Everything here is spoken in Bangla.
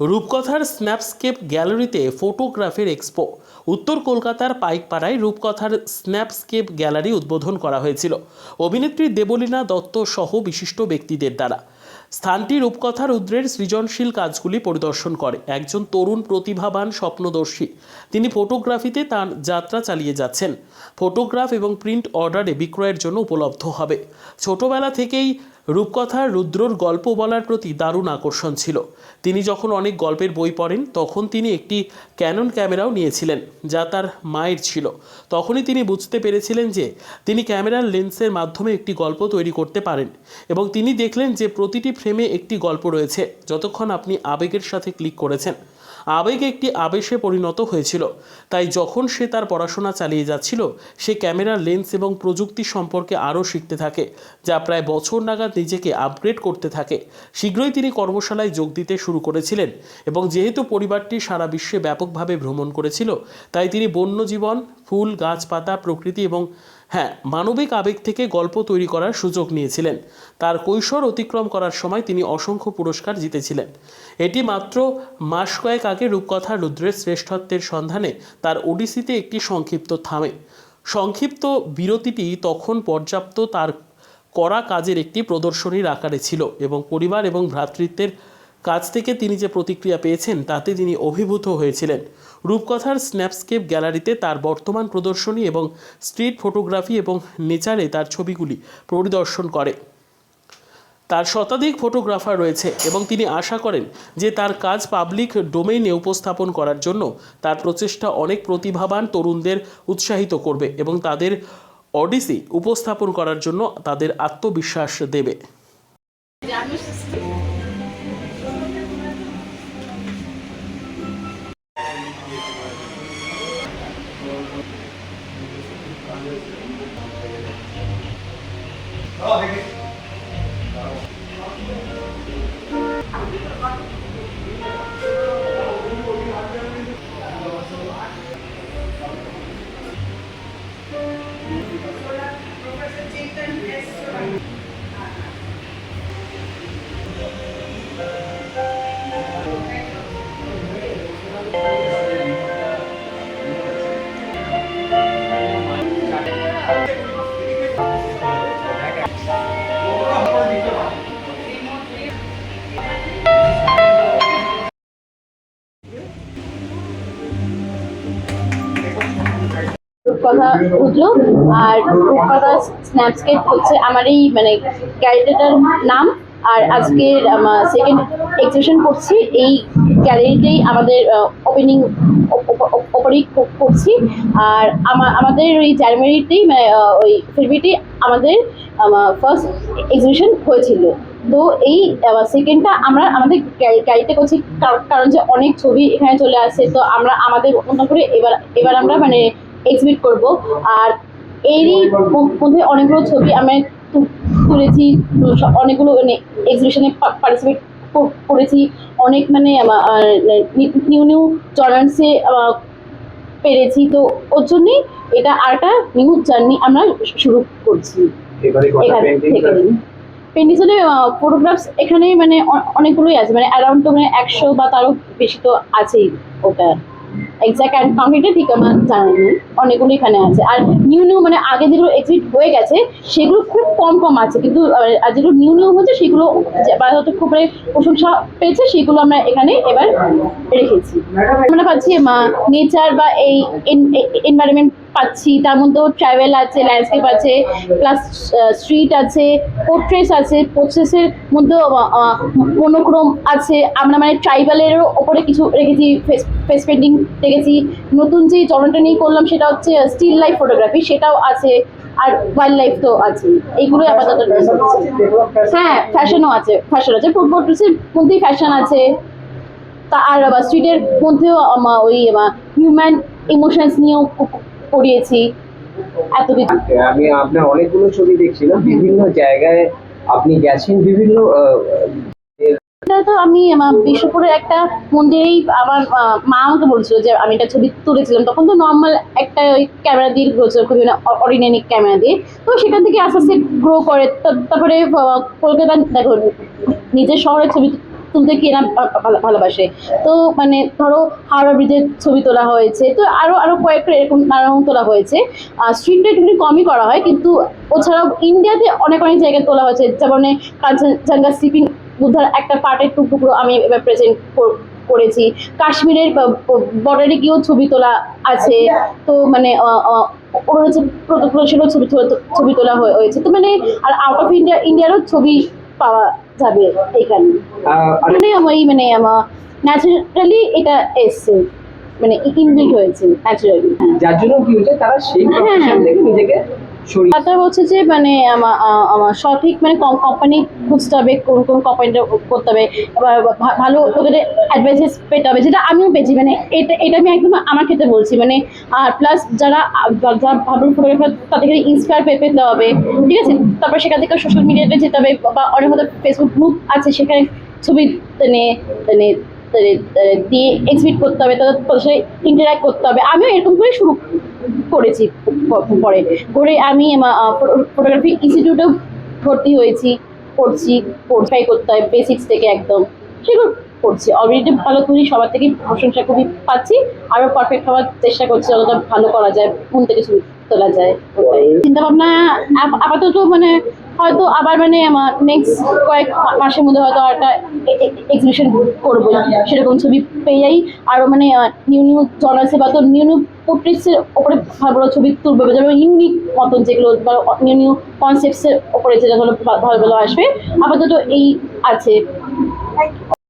রূপকথার স্ন্যাপস্কেপ গ্যালারিতে ফটোগ্রাফির এক্সপো। উত্তর কলকাতার পাইকপাড়ায় রূপকথার স্ন্যাপস্কেপ গ্যালারি উদ্বোধন করা হয়েছিল। অভিনেত্রী দেবলীনা দত্ত সহ বিশিষ্ট ব্যক্তিদের দ্বারা। স্থানটি রূপকথার উদ্রের সৃজনশীল কাজগুলি পরিদর্শন করে। একজন তরুণ প্রতিভাবান স্বপ্নদর্শী। তিনি ফটোগ্রাফিতে তার যাত্রা চালিয়ে যাচ্ছেন। ফটোগ্রাফ এবং প্রিন্ট অর্ডারে বিক্রয়ের জন্য উপলব্ধ হবে। ছোটবেলা থেকেই রূপকথার রুদ্রর গল্প বলার প্রতি দারুণ আকর্ষণ ছিল। তিনি যখন অনেক গল্পের বই পড়েন, তখন তিনি একটি ক্যানন ক্যামেরাও নিয়েছিলেন, যা তার মায়ের ছিল। তখনই তিনি বুঝতে পেরেছিলেন যে, তিনি ক্যামেরার লেন্সের মাধ্যমে একটি গল্প তৈরি করতে পারেন এবং তিনি দেখলেন যে, প্রতিটি ফ্রেমে একটি গল্প রয়েছে, যতক্ষণ আপনি আবেগের সাথে ক্লিক করেছেন। আবেগ একটি আবেশে পরিণত হয়েছিল। তাই যখন সে তার পড়াশোনা চালিয়ে যাচ্ছিল, সে ক্যামেরার লেন্স এবং প্রযুক্তি সম্পর্কে আরও শিখতে থাকে, যা প্রায় বছর নাগাদ নিজেকে আপগ্রেড করতে থাকে। শীঘ্রই তিনি কর্মশালায় যোগ দিতে শুরু করেছিলেন এবং যেহেতু পরিবারটি সারা বিশ্বে ব্যাপকভাবে ভ্রমণ করেছিল, তাই তিনি বন্যজীবন, ফুল, গাছপাতা, প্রকৃতি এবং হ্যাঁ মানবিক আবেগ থেকে গল্প তৈরি করার সুযোগ নিয়েছিলেন। তার কৈশোর অতিক্রম করার সময় তিনি অসংখ্য পুরস্কার জিতেছিলেন। এটি মাত্র মাস কয়েক আগে রূপকথা রুদ্রের শ্রেষ্ঠত্বের সন্ধানে তার ওডিসিতে একটি সংক্ষিপ্ত থামে। সংক্ষিপ্ত বিরতিটি তখন পর্যাপ্ত তার করা কাজের একটি প্রদর্শনীর আকারে ছিল এবং পরিবার এবং ভ্রাতৃত্বের কাছ থেকে তিনি যে প্রতিক্রিয়া পেয়েছেন তাতে তিনি অভিভূত হয়েছিলেন। রূপকথার স্ন্যাপস্কেপ গ্যালারিতে তার বর্তমান প্রদর্শনী এবং স্ট্রিট ফটোগ্রাফি এবং নেচারে তার ছবিগুলি পরিদর্শন করে। তার শতাধিক ফটোগ্রাফার রয়েছে এবং তিনি আশা করেন যে তার কাজ পাবলিক ডোমেইনে উপস্থাপন করার জন্য তার প্রচেষ্টা অনেক প্রতিভাবান তরুণদের উৎসাহিত করবে এবং তাদের অডিসি উপস্থাপন করার জন্য তাদের আত্মবিশ্বাস দেবে। 어, 아, 되게. রূপকথা রুদ্র আর রূপকথা স্ন্যাপস্কেট হচ্ছে আমার এই মানে ক্যারেক্টারটার নাম। আর আজকের সেকেন্ড এক্সিবিশন করছি। এই গ্যালারিতেই আমাদের ওপেনিং ওপেনিং করছি। আর আমা- আমাদের ওই জানুয়ারিতেই মানে ওই ফেব্রুয়ারিতে আমাদের ফার্স্ট এক্সিবিশন হয়েছিল। তো এই সেকেন্ডটা আমরা আমাদের গ্যালারিতে করছি। কার- কারণ যে অনেক ছবি এখানে চলে আসে। তো আমরা, আমাদের মতো করে এবার এবার আমরা মানে এক্সিবিট করব। আর এরই মধ্যে অনেকগুলো ছবি আমরা তু- তুলেছি অনেকগুলো মানে এক্সিবিশনে পার্টিসিপেট করেছি। অনেক মানে নিউ নিউ জনার্সে পেরেছি। তো ওর জন্যই এটা আরেকটা নিউ জার্নি আমরা শুরু করছি। এখান থেকে। পেন্ডিসনে ফটোগ্রাফস এখানে মানে অনেকগুলোই আছে। মানে অ্যারাউন্ড তো মানে একশো বা তারও বেশি তো আছেই ওটা। এক্সাক্ট কাউন্টিটা ঠিক আমার জানা নেই। অনেকগুলো এখানে আছে। আর নিউ নিউ মানে আগে যেগুলো এক্সিট হয়ে গেছে, সেগুলো খুব কম কম আছে। কিন্তু, আর যেগুলো নিউ নিউ হচ্ছে সেগুলো হয়তো খুব প্রশংসা পেয়েছে, সেগুলো আমরা এখানে এবার রেখেছি। আমরা পাচ্ছি নেচার বা এই এনভায়রনমেন্ট পাচ্ছি। তার মধ্যেও ট্রাভেল আছে ল্যান্ডস্কেপ আছে প্লাস স্ট্রিট আছে পোর্ট্রেস আছে। পোর্ট্রেসের মধ্যেও মনোক্রম আছে। আমরা মানে ট্রাইবালেরও ওপরে কিছু রেখেছি ফেস পেন্টিং রেখেছি নতুন যে চলনটা নিয়ে করলাম সেটা হচ্ছে স্টিল লাইফ ফটোগ্রাফি সেটাও আছে আর ওয়াইল্ড লাইফ তো আছে এইগুলোই আপাতত হ্যাঁ ফ্যাশনও আছে ফ্যাশন আছে পোর্ট্রেসের মধ্যেই ফ্যাশন আছে। তা আর আবার স্ট্রিটের মধ্যেও ওই হিউম্যান ইমোশনস নিয়েও এত কিছু আমি আপনার অনেকগুলো ছবি দেখছিলাম বিভিন্ন জায়গায় আপনি গেছেন বিভিন্ন তো আমি বিশ্বপুরের একটা মন্দিরেই আমার মা আমাকে বলছিল যে আমি একটা ছবি তুলেছিলাম। তখন তো নর্মাল একটা ওই ক্যামেরা দিয়ে করেছিল খুবই অর্ডিনারি ক্যামেরা দিয়ে। তো সেখান থেকে আস্তে আস্তে গ্রো করে তারপরে কলকাতা, দেখো, নিজের শহরের ছবি তুলতে কে না ভালো- ভালোবাসে। তো মানে ধরো, হাওড়া ব্রিজের ছবি তোলা হয়েছে, তো আরও আরও কয়েকটা এরকম নানা রকম তোলা হয়েছে। স্ট্রিটটা একটু কমই করা হয়, কিন্তু ওছাড়াও ইন্ডিয়াতে অনেক অনেক জায়গায় তোলা হয়েছে, যেমন কাঞ্চনজঙ্ঘা স্লিপিং বুদ্ধার একটা পার্টের টুকরো আমি এবার প্রেজেন্ট করেছি। কাশ্মীরের বর্ডারে গিয়েও ছবি তোলা আছে। তো মানে প্রদেশেরও ছবি ছবি তোলা হয়েছে। তো মানে আর আউট অফ ইন্ডিয়া ইন্ডিয়ারও ছবি পাওয়া যাবে এখানে মানে আমার মানে আমার ন্যাচারালি এটা এসছে। মানে ইনবিল্ট হয়েছে ন্যাচারালি যার জন্য কি হচ্ছে তারা সেই হ্যাঁ। প্রফেশন থেকে নিজেকে সরিয়ে কথা হচ্ছে যে মানে আমার সঠিক মানে কোম্পানি খুঁজতে হবে, কোন কোন কোম্পানিটা করতে হবে ভালো ওদের অ্যাডভাইসেস পেতে হবে, যেটা আমিও পেয়েছি মানে এটা এটা আমি একদম আমার ক্ষেত্রে বলছি মানে আর প্লাস যারা যারা ভালো ফটোগ্রাফার তাদেরকে ইন্সপায়ার পেতে হবে, ঠিক আছে? তারপর সেখান থেকে সোশ্যাল মিডিয়াতে যেতে হবে, বা, অনেক হয়তো ফেসবুক গ্রুপ আছে, সেখানে ছবি মানে মানে দিয়ে এক্সিবিট করতে হবে, তাদের সাথে ইন্টারাক্ট করতে হবে। আমিও এরকম করে শুরু করেছি পরে। করে আমি ফটোগ্রাফি ইনস্টিটিউটেও ভর্তি হয়েছি, করছি পড়াই করতে হয় বেসিক্স থেকে একদম। সেগুলো করছি। অলরেডি ভালো তুলি সবার থেকে প্রশংসা খুবই পাচ্ছি। আরও পারফেক্ট হওয়ার চেষ্টা করছি যতটা ভালো করা যায় মন থেকে ছবি তোলা যায় চিন্তা ভাবনা আপাতত মানে হয়তো আবার মানে আমার নেক্সট কয়েক মাসের মধ্যে হয়তো আর একটা এক্সিবিশন করব সেরকম ছবি পেয়ে যাই। আরও মানে নিউ নিউ জনার্সে বা তো নিউ নিউ পোর্ট্রেটসের ওপরে ভালো ভালো ছবি তুলবে যেমন ইউনিক মতন যেগুলো বা নিউ নিউ কনসেপ্টসের ওপরে যেটা ভালো ভালো আসবে আপাতত এই আছে।